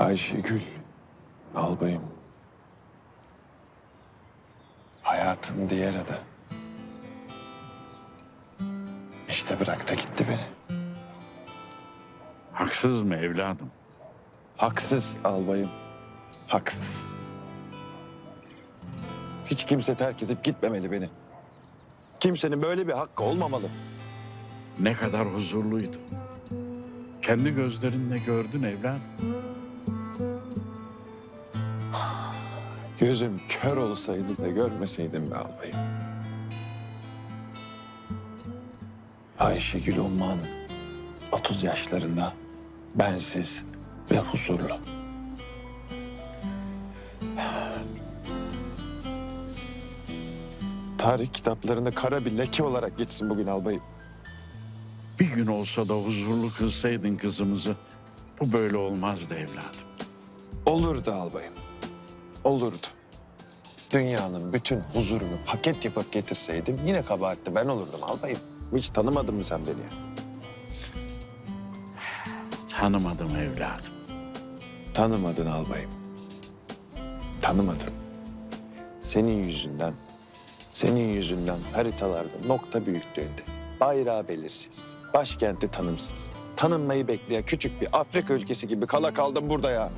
Ayşegül, albayım. Hayatın diğer adı. İşte bıraktı gitti beni. Haksız mı evladım? Haksız albayım, haksız. Hiç kimse terk edip gitmemeli beni. Kimsenin böyle bir hakkı olmamalı. Ne kadar huzurluydu. Kendi gözlerinle gördün evladım. Gözüm kör olsaydı da görmeseydim be albayım. Ayşegül Umman 30 yaşlarında bensiz ve huzurlu. Tarih kitaplarında kara bir leke olarak geçsin bugün albayım. Bir gün olsa da huzurlu kılsaydın kızımızı. Bu böyle olmazdı evladım. Olurdu albayım. Olurdu. Dünyanın bütün huzurunu paket yapıp getirseydim yine kabahatli ben olurdum albayım. Hiç tanımadın mı sen beni? Tanımadım evladım. Tanımadın albayım. Tanımadın. Senin yüzünden, senin yüzünden haritalarda nokta büyüklüğünde, bayrağı belirsiz, başkenti tanımsız, tanınmayı bekleyen küçük bir Afrika ülkesi gibi kala kaldım burada ya.